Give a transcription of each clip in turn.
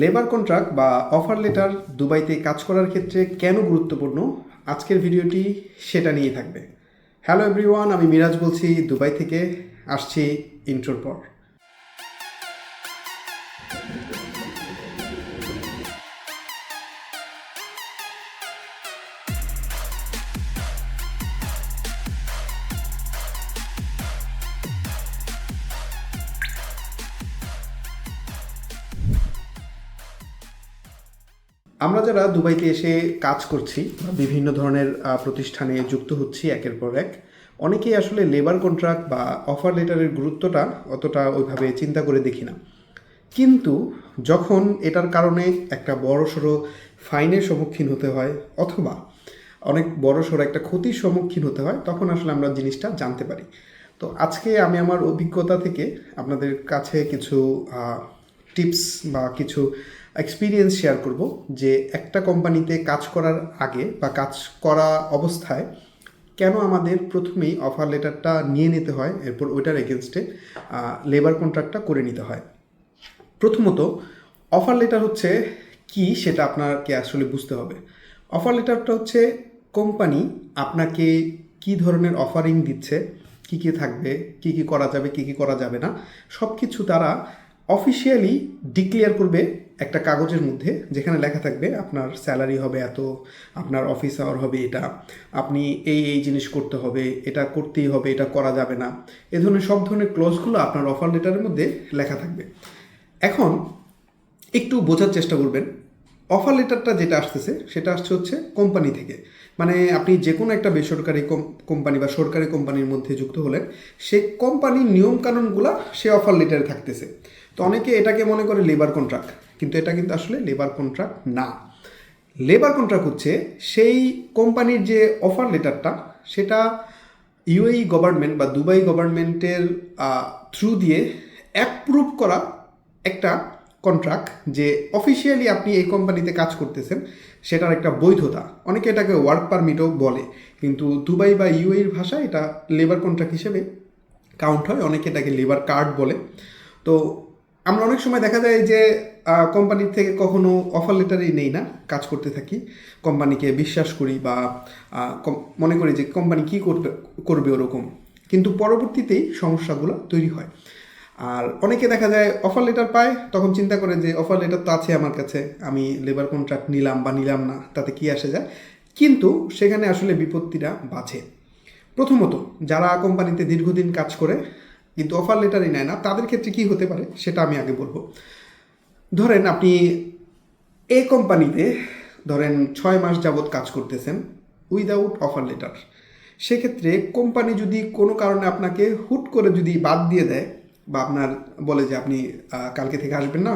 Labour contract বা offer letter দুবাইতে কাজ করার ক্ষেত্রে কেন গুরুত্বপূর্ণ? আজকের ভিডিওটি সেটা নিয়ে থাকবে। হ্যালো এভরিওয়ান আমি মিরাজ বলছি, দুবাই থেকে আসছি ইন্ট্রোর পর। আমরা যারা দুবাইতে এসে কাজ করছি, বিভিন্ন ধরনের প্রতিষ্ঠানে যুক্ত হচ্ছি একের পর এক, অনেকেই আসলে লেবার কন্ট্রাক্ট বা অফার লেটারের গুরুত্বটা অতটা ওইভাবে চিন্তা করে দেখি না। কিন্তু যখন এটার কারণে একটা বড় সড়ো ফাইনের সম্মুখীন হতে হয় অথবা অনেক বড় সড়ো একটা ক্ষতির সম্মুখীন হতে হয়, তখন আসলে আমরা জিনিসটা জানতে পারি। তো আজকে আমি আমার অভিজ্ঞতা থেকে আপনাদের কাছে কিছু টিপস বা কিছু এক্সপিরিয়েন্স শেয়ার করব যে একটা কোম্পানিতে কাজ করার আগে বা কাজ করা অবস্থায় কেন আমাদের প্রথমেই অফার লেটারটা নিয়ে নিতে হয়, এরপর ওইটার এগেনস্টে লেবার কন্ট্রাক্টটা করে নিতে হয়। প্রথমত অফার লেটার হচ্ছে কি সেটা আপনাকে আসলে বুঝতে হবে। অফার লেটারটা হচ্ছে কোম্পানি আপনাকে কি ধরনের অফারিং দিচ্ছে, কি কি থাকবে, কি কি করা যাবে, কি কি করা যাবে না সব কিছু তারা অফিসিয়ালি ডিক্লেয়ার করবে একটা কাগজের মধ্যে যেখানে লেখা থাকবে আপনার স্যালারি হবে এত, আপনার অফিস আওয়ার হবে এটা, আপনি এই এই জিনিস করতে হবে, এটা করতেই হবে, এটা করা যাবে না, এ ধরনের সব ধরনের ক্লোজগুলো আপনার অফার লেটারের মধ্যে লেখা থাকবে। এখন একটু বোঝার চেষ্টা করবেন অফার লেটারটা যেটা আসতেছে সেটা আসছে হচ্ছে কোম্পানি থেকে মানে আপনি যে কোনো একটা বেসরকারি কোম্পানি বা সরকারি কোম্পানির মধ্যে যুক্ত হলেন সেই কোম্পানির নিয়মকানুনগুলো সে অফার লেটারে থাকতেছে। তো অনেকে এটাকে মনে করে লেবার কন্ট্রাক্ট কিন্তু এটা কিন্তু আসলে লেবার কন্ট্রাক্ট না। লেবার কন্ট্রাক্ট হচ্ছে সেই কোম্পানির যে অফার লেটারটা, সেটা ইউএই গভর্নমেন্ট বা দুবাই গভর্নমেন্টের থ্রু দিয়ে অ্যাপ্রুভ করা একটা কন্ট্রাক্ট যে অফিসিয়ালি আপনি এই কোম্পানিতে কাজ করতেছেন, সেটার একটা বৈধতা। অনেকে এটাকে ওয়ার্ক পারমিটও বলে, কিন্তু দুবাই বা ইউএইর ভাষায় এটা লেবার কন্ট্রাক্ট হিসেবে কাউন্ট হয়, অনেকে এটাকে লেবার কার্ড বলে। তো আমরা অনেক সময় দেখা যায় যে কোম্পানির থেকে কখনো অফার লেটারই নেই না, কাজ করতে থাকি। কোম্পানিকে বিশ্বাস করি বা মনে করি যে কোম্পানি কী করবে করবে ওরকম। কিন্তু পরবর্তীতেই সমস্যাগুলো তৈরি হয়। আর অনেকে দেখা যায় অফার লেটার পায়, তখন চিন্তা করে যে অফার লেটার তো আছে আমার কাছে, আমি লেবার কন্ট্রাক্ট নিলাম বা নিলাম না, তাতে কি আসে যায়? কিন্তু সেখানে আসলে বিপত্তিটা বাঁচে। প্রথমত, যারা কোম্পানিতে দীর্ঘদিন কাজ করে কিন্তু অফার লেটারই নেয় না। তাদের ক্ষেত্রে কি হতে পারে সেটা আমি আগে বলব। ধরেন আপনি এ কোম্পানিতে ধরেন ছয় মাস যাবৎ কাজ করতেছেন উইদাউট অফার লেটার সেক্ষেত্রে কোম্পানি যদি কোনো কারণে আপনাকে হুট করে যদি বাদ দিয়ে দেয় বা আপনার বলে যে আপনি কালকে থেকে আসবেন না,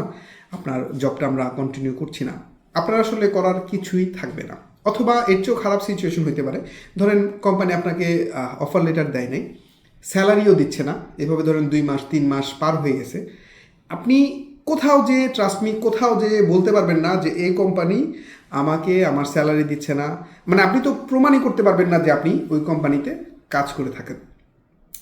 আপনার জবটা আমরা কন্টিনিউ করছি না। আপনার আসলে করার কিছুই থাকবে না। অথবা এর চেয়েও খারাপ সিচুয়েশন হতে পারে। ধরেন কোম্পানি আপনাকে অফার লেটার দেয় নাই। স্যালারিও দিচ্ছে না। এভাবে ধরেন দুই মাস, তিন মাস পার হয়ে গেছে। আপনি কোথাও যে ট্রাস্টমি কোথাও যে বলতে পারবেন না যে, এই কোম্পানি আমাকে আমার স্যালারি দিচ্ছে না। মানে আপনি তো প্রমাণই করতে পারবেন না যে আপনি ওই কোম্পানিতে কাজ করে থাকেন।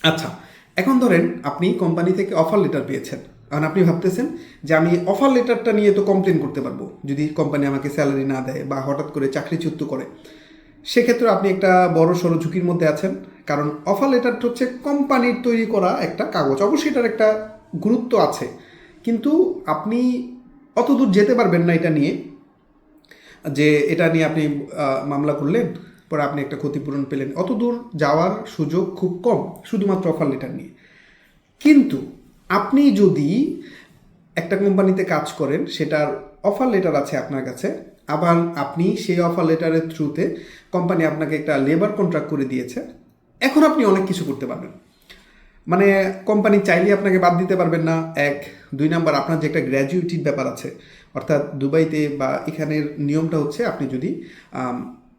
আচ্ছা এখন ধরেন আপনি কোম্পানি থেকে অফার লেটার পেয়েছেন। কারণ আপনি ভাবতেছেন যে, আমি অফার লেটারটা নিয়ে তো কমপ্লেন করতে পারব। যদি কোম্পানি আমাকে স্যালারি না দেয় বা হঠাৎ করে চাকরিচ্যুত করে। সেক্ষেত্রে আপনি একটা বড় সড়ো ঝুঁকির মধ্যে আছেন। কারণ অফার লেটারটা হচ্ছে কোম্পানির তৈরি করা একটা কাগজ। অবশ্যই এটার একটা গুরুত্ব আছে। কিন্তু আপনি অত দূর যেতে পারবেন না এটা নিয়ে, যে এটা নিয়ে আপনি মামলা করলেন, পরে আপনি একটা ক্ষতিপূরণ পেলেন। অত দূর যাওয়ার সুযোগ খুব কম, শুধুমাত্র অফার লেটার নিয়ে। কিন্তু আপনি যদি একটা কোম্পানিতে কাজ করেন, সেটার অফার লেটার আছে আপনার কাছে, আবার আপনি সেই অফার লেটারের থ্রুতে কোম্পানি আপনাকে একটা লেবার কন্ট্রাক্ট করে দিয়েছে এখন আপনি অনেক কিছু করতে পারবেন। মানে কোম্পানি চাইলে আপনাকে বাদ দিতে পারবেন না। এক, দুই নাম্বার, আপনার যে একটা গ্র্যাজুয়েটির ব্যাপার আছে, অর্থাৎ দুবাইতে বা এখানের নিয়মটা হচ্ছে আপনি যদি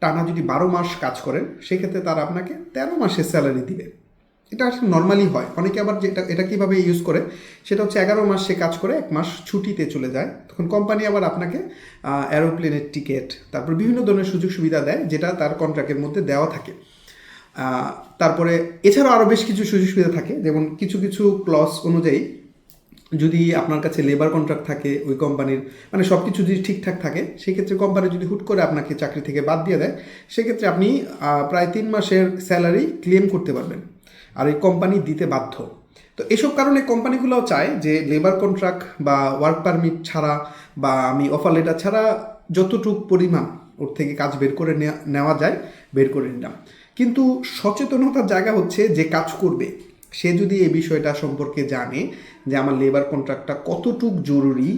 টানা যদি বারো মাস কাজ করেন, সেক্ষেত্রে তারা আপনাকে তেরো মাসের স্যালারি দিবে। এটা আসলে নর্মালি হয়। অনেকে আবার যেটা, এটা কীভাবে ইউজ করে, সেটা হচ্ছে এগারো মাস সে কাজ করে, এক মাস ছুটিতে চলে যায়। তখন কোম্পানি আবার আপনাকে অ্যারোপ্লেনের টিকিট তারপর বিভিন্ন ধরনের সুযোগ সুবিধা দেয়, যেটা তার কন্ট্রাক্টের মধ্যে দেওয়া থাকে। তারপরে এছাড়াও আরও বেশ কিছু সুযোগ সুবিধা থাকে। যেমন কিছু কিছু ক্লস অনুযায়ী যদি আপনার কাছে লেবার কন্ট্রাক্ট থাকে, ওই কোম্পানির মানে সব কিছু যদি ঠিকঠাক থাকে, সেক্ষেত্রে কোম্পানি যদি হুট করে আপনাকে চাকরি থেকে বাদ দিয়ে দেয়, সেক্ষেত্রে আপনি প্রায় তিন মাসের স্যালারি ক্লেম করতে পারবেন। আর এই কোম্পানি দিতে বাধ্য। তো এসব কারণে কোম্পানিগুলোও চায় যে লেবার কন্ট্রাক্ট বা ওয়ার্ক পারমিট ছাড়া বা আমি অফার লেটার ছাড়া যতটুক পরিমাণ ওর থেকে কাজ বের করে নেওয়া যায়, বের করে নিলাম। কিন্তু সচেতনতার জায়গা হচ্ছে যে কাজ করবে। সে যদি এই বিষয়টা সম্পর্কে জানে যে আমার লেবার কন্ট্রাক্টটা কতটুক জরুরি,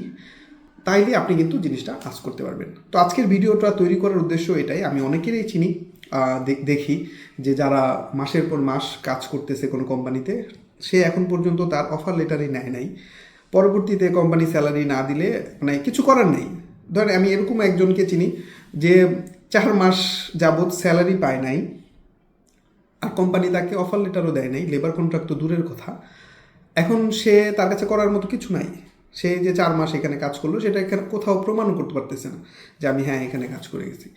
তাইলে আপনি কিন্তু জিনিসটা কাজ করতে পারবেন। তো আজকের ভিডিওটা তৈরি করার উদ্দেশ্য এটাই, আমি অনেকেরই চিনি দেখি যে যারা মাসের পর মাস কাজ করতেছে কোনো কোম্পানিতে, সে এখন পর্যন্ত তার অফার লেটারই নেয় নাই। পরবর্তীতে কোম্পানি স্যালারি না দিলে মানে কিছু করার নেই। ধরেন আমি এরকম একজনকে চিনি যে চার মাস যাবৎ স্যালারি পায় নাই, আর কোম্পানি তাকে অফার লেটারও দেয় নাই লেবার কন্ট্রাক্ট তো দূরের কথা। এখন সে তার কাছে করার মতো কিছু নাই। সে যে চার মাস এখানে কাজ করল, সেটা এখানে কোথাও প্রমাণও করতে পারতেছে না যে আমি হ্যাঁ এখানে কাজ করে গেছি।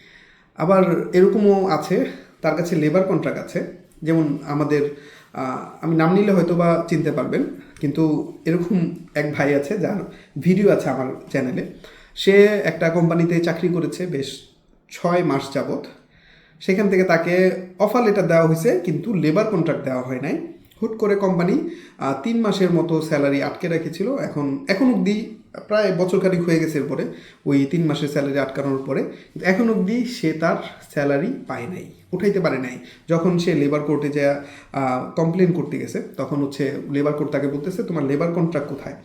আবার এরকমও আছে, তার কাছে লেবার কন্ট্রাক্ট আছে। যেমন আমাদের আমি নাম নিলে হয়তো বা চিনতে পারবেন, কিন্তু এরকম এক ভাই আছে যার ভিডিও আছে আমার চ্যানেলে সে একটা কোম্পানিতে চাকরি করেছে বেশ ছয় মাস যাবত সেখান থেকে তাকে অফার লেটার দেওয়া হয়েছে, কিন্তু লেবার কন্ট্রাক্ট দেওয়া হয় নাই। হুট করে কোম্পানি তিন মাসের মতো স্যালারি আটকে রেখেছিল। এখন এখন অবধি প্রায় বছরখানিক হয়ে গেছে এরপরে, ওই তিন মাসের স্যালারি আটকানোর পরে। এখন অবধি সে তার স্যালারি পায় নাই, উঠাইতে পারে নাই। যখন সে লেবার কোর্টে যা কমপ্লেন করতে গেছে, তখন হচ্ছে লেবার কোর্ট তাকে বলতেছে, তোমার লেবার কন্ট্রাক্ট কোথায়?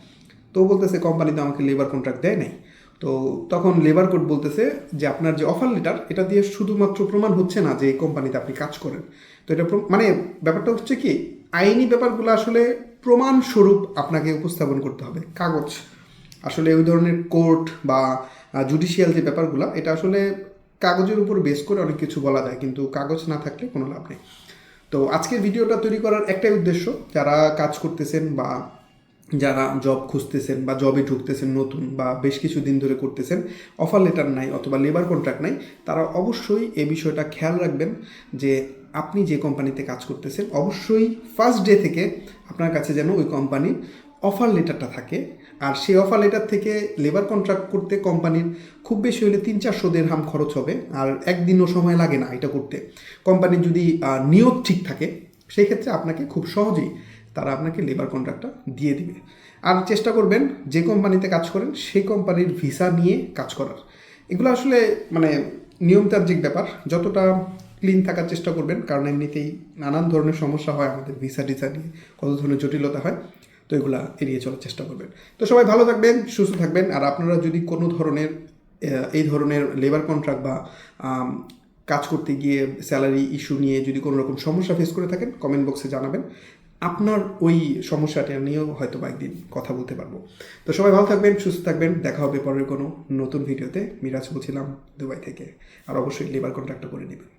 তো বলতেছে কোম্পানি তো আমাকে লেবার কন্ট্রাক্ট দেয় নাই। তো তখন লেবার কোড বলতেছে যে আপনার যে অফার লেটার এটা দিয়ে শুধুমাত্র প্রমাণ হচ্ছে না যে এই কোম্পানিতে আপনি কাজ করেন। তো এটা মানে ব্যাপারটা হচ্ছে কি, আইনি ব্যাপারগুলো আসলে প্রমাণ স্বরূপ আপনাকে উপস্থাপন করতে হবে। কাগজ। আসলে ওই ধরনের কোর্ট বা জুডিশিয়াল যে ব্যাপারগুলো, এটা আসলে কাগজের উপর বেস করে অনেক কিছু বলা যায়, কিন্তু কাগজ না থাকলে কোনো লাভ নেই। তো আজকের ভিডিওটা তৈরি করার একটাই উদ্দেশ্য, যারা কাজ করতেছেন বা যারা জব খুঁজতেছেন বা জবে ঢুকতেছেন নতুন বা বেশ কিছু দিন ধরে করতেছেন অফার লেটার নাই অথবা লেবার কন্ট্রাক্ট নাই, তারা অবশ্যই এ বিষয়টা খেয়াল রাখবেন যে আপনি যে কোম্পানিতে কাজ করতেছেন, অবশ্যই ফার্স্ট ডে থেকে আপনার কাছে যেন ওই কোম্পানির অফার লেটারটা থাকে। আর সেই অফার লেটার থেকে লেবার কন্ট্রাক্ট করতে কোম্পানির খুব বেশি হলে তিন চারশো দেড়হাম খরচ হবে, আর একদিনও সময় লাগে না এটা করতে। কোম্পানির যদি নিয়ত ঠিক থাকে সেই ক্ষেত্রে আপনাকে খুব সহজেই তারা আপনাকে লেবার কন্ট্রাক্টটা দিয়ে দিবে। আর চেষ্টা করবেন যে কোম্পানিতে কাজ করেন, সেই কোম্পানির ভিসা নিয়ে কাজ করার। এগুলো আসলে মানে নিয়মতান্ত্রিক ব্যাপার। যতটা ক্লিন থাকার চেষ্টা করবেন, কারণ এমনিতেই নানান ধরনের সমস্যা হয় আমাদের ভিসা টিসা নিয়ে, কত ধরনের জটিলতা হয়, তো এগুলা এড়িয়ে চলার চেষ্টা করবেন। তো সবাই ভালো থাকবেন, সুস্থ থাকবেন, আর আপনারা যদি কোনো ধরনের এই ধরনের লেবার কন্ট্রাক্ট বা কাজ করতে গিয়ে স্যালারি ইস্যু নিয়ে যদি কোনো রকম সমস্যা ফেস করে থাকেন কমেন্ট বক্সে জানাবেন। আপনার ওই সমস্যাটা নিয়েও হয়তো বা একদিন কথা বলতে পারব। তো সবাই ভালো থাকবেন, সুস্থ থাকবেন। দেখা হবে পরের কোনো নতুন ভিডিওতে। মিরাজ বলছিলাম, দুবাই থেকে। আর অবশ্যই লেবার কন্ট্রাক্টটা করে নেবেন।